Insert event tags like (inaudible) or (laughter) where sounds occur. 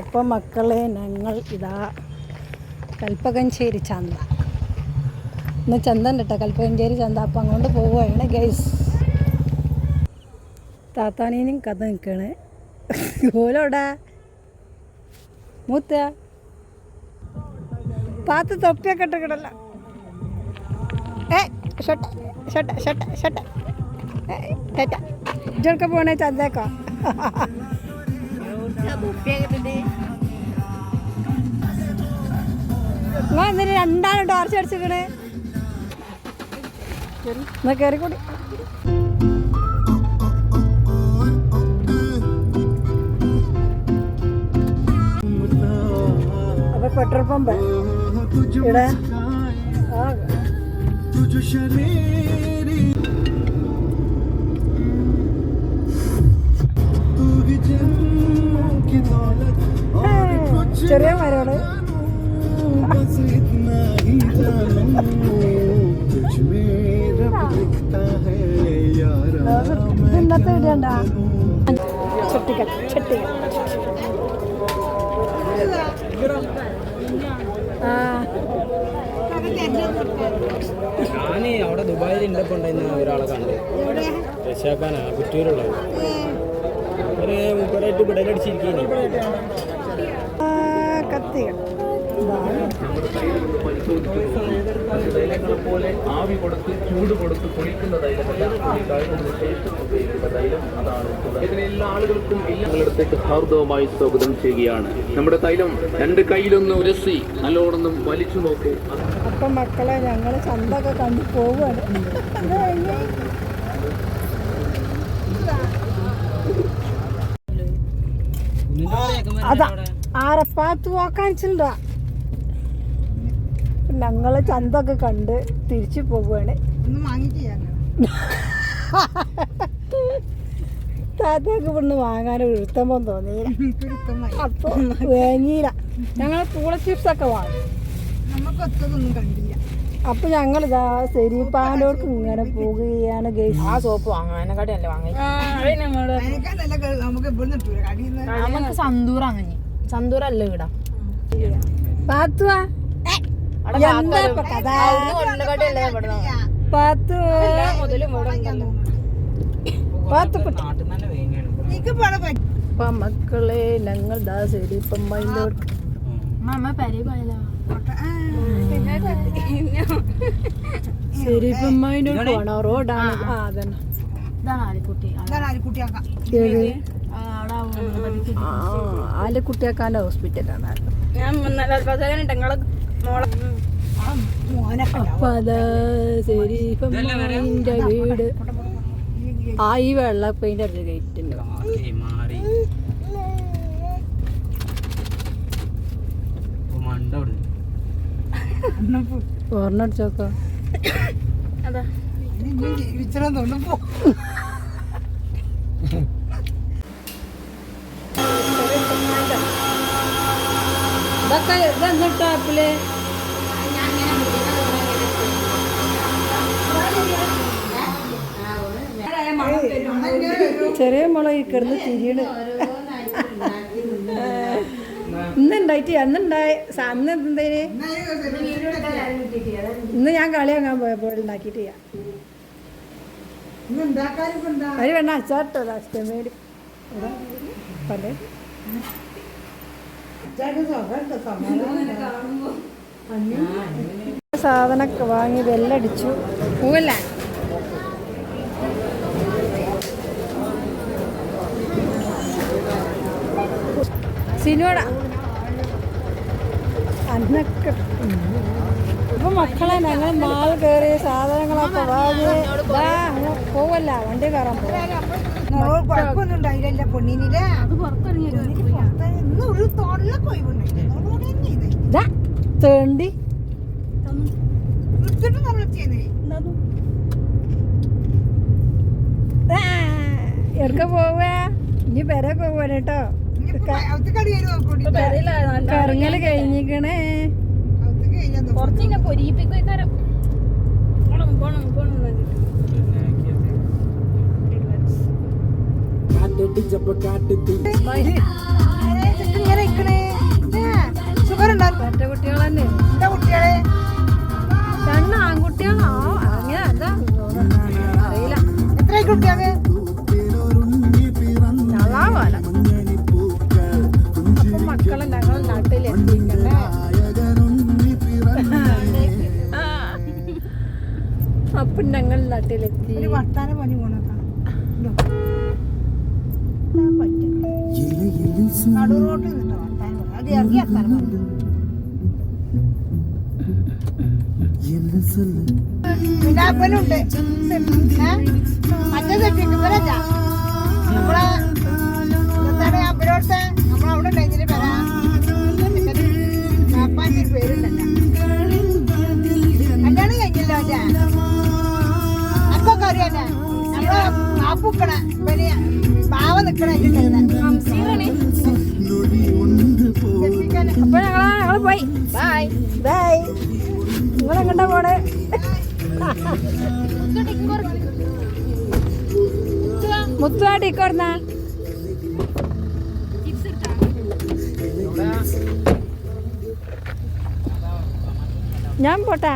അപ്പം മക്കളെ ഞങ്ങൾ ഇതാ കൽപ്പകഞ്ചേരി ചന്ത. ഇന്ന് ചന്ത ഉണ്ട് കേട്ടോ കൽപ്പകഞ്ചേരി ചന്ത. അപ്പം അങ്ങോട്ട് പോവുകയാണ് ഗൈസ് താത്താനീനും കഥ നിൽക്കണ്. ഓലോടാ. മൂത്ത. പാത്ത് തൊപ്പിയൊക്കെ ഇട്ടിക്കിടല്ല ഏ ഷട്ട ഷട്ട പോണേ ചന്തേക്കോ? നിങ്ങൾ രണ്ടാളും ടോർച്ച് അടിച്ചിരിക്കണേ. എന്നാ കയറിക്കൂടി അപ്പൊ പെട്രോൾ പമ്പ്. ഇവിടെ ആ. ഇന്നത്തെ ഇടണ്ട ചട്ടിക്കൽ ചട്ടിക്കൽ ആ. ഞാൻ അവിടെ ദുബായിൽ ഉണ്ടപ്പോ ഉണ്ടായിരുന്ന ഒരാളെ കണ്ടു. രക്ഷാക്കാനാ കുറ്റൂരുള്ളത് ഒരു മുപ്പതായിട്ട് പിടലടിച്ചിരിക്കുന്നു ആ, കത്തികൾ പോലെ ആവി കൊടുത്ത് ചൂട് കൊടുത്ത് പൊളിക്കുന്ന തൈലമല്ല കഴിഞ്ഞതിന് ശേഷം ഉപയോഗിക്കുന്ന തൈലം അതാണ് ഇതിന് എല്ലാ ആളുകൾക്കും നിങ്ങളിടത്തേക്ക് ഹാർദവമായി സ്വാഗതം ചെയ്യുകയാണ്. നമ്മുടെ തൈലം രണ്ട് കയ്യിലൊന്ന് ഉരസി നല്ലോണം വലിച്ചു നോക്കൂ. അപ്പം മക്കളെ ഞങ്ങൾ ചന്തൊക്കെ കണ്ടു പോവുകയാണ്. അതാ ആരപ്പാത്ത് പോക്കാനിച്ചിട്ടുണ്ടോ ഞങ്ങൾ ചന്തൊക്കെ കണ്ട് തിരിച്ചു പോവുകയാണ്. താത്തക്ക് ഇവിടുന്ന് വാങ്ങാൻ ഒരുത്തമ്പം തോന്നിയില്ല അപ്പൊ വേങ്ങിയില്ല. ഞങ്ങൾ പൂള ചിപ്സ് ഒക്കെ വാങ്ങി. കണ്ടില്ല. അപ്പൊ ഞങ്ങൾ ഇതാ ശരിപ്പാലോർക്ക് ഇങ്ങനെ പോവുകയാണ് ഗൈസ്. ആ സോപ്പ് വാങ്ങാൻ എന്നെക്കാട്ടി അല്ലേ വാങ്ങി നമുക്ക് സന്തൂർ അങ്ങനെ. സന്തൂർ അല്ല ഇവിടെ. പാത്തുവാ. പാത്തു. പാത്തു മക്കളെ ഞങ്ങൾ ദാ ശരിപ്പം മൈലോട്ട് അമ്മ പെരേ പോയല്ലോ ശരിപ്പം മൈലോട്ട് പോണോ. റോഡാണ്. ആ അതന്നെ. ഇതാണ് ആലിക്കുട്ടി അതാണ് ആലിക്കുട്ടിയാക്കാം ഏത്? ആ, അവിടെ ഉമ്മറത്തേക്ക് ആ ആലക്കുട്ടിയാക്കാന്റെ ഹോസ്പിറ്റലാണ് ഞാൻ നിങ്ങളെ മോളെ. വീട്. ആ ഈ വെള്ള പെയിന്റ് അടിച്ച ഗേറ്റിന്റെ മാറി. അടിച്ചോക്കോ അതാ. ജീവിച്ചണം തോന്നും (laughs) ഇതൊക്കെ ഇതെന്നിട്ടോ ആപ്പിൾ ചെറിയ മുള ഈ കിടന്ന് തിരിയണ്. ഇന്നുണ്ടായിട്ട് അന്നുണ്ടായ അന്ന് എന്തേന്? ഇന്ന് ഞാൻ കളി അങ്ങാൻ പോയപ്പോൾ ഉണ്ടാക്കിയിട്ട് ചെയ്യാം. അതിന് വേണ്ട അച്ചാട്ടോ അഷ്ടമേടി മേടി സമാധാനം സാധനമൊക്കെ വാങ്ങി വെല്ലടിച്ചു പൂവല്ല സിനോട അന്നൊക്കെ ഇപ്പൊ മക്കളെ ഞങ്ങൾ മാൾ കയറി സാധനങ്ങളൊക്കെ വാങ്ങി പോവല്ല വണ്ടി കയറാൻ പോകും കുഴപ്പമൊന്നും ഉണ്ടായില്ല തേണ്ടി. പോവാ ഇനി പെര പോവാണ് കേട്ടോ. കറങ്ങൽ കഴിഞ്ഞിക്കണേ കുറച്ചിങ്ങനെ പൊരിയിപ്പിക്കും പോണം പോണം പോണം ഞങ്ങളാവല അപ്പൊ മക്കളെ ഞങ്ങൾ നാട്ടിലെത്തിക്കണ്ടേ അപ്പൊ ഞങ്ങൾ നാട്ടിലെത്തി വർത്താനം പണി പോണക്കാ മറ്റേ സെറ്റിട്ട് ഇവരല്ല നമ്മളെ നമ്മളവിടെ ഉണ്ടായിരുന്നില്ല പാപ്പുക്കണ പിന്നെ പാവ നിക്കണ അപ്പൊ ഞങ്ങളാ ഞങ്ങൾ പോയി. ബൈ ബൈ നിങ്ങളെങ്ങണ്ടാ പോണേ? മുത്തുവാട്ടി ഇക്കോർന്നാ ഞാൻ പോട്ടാ.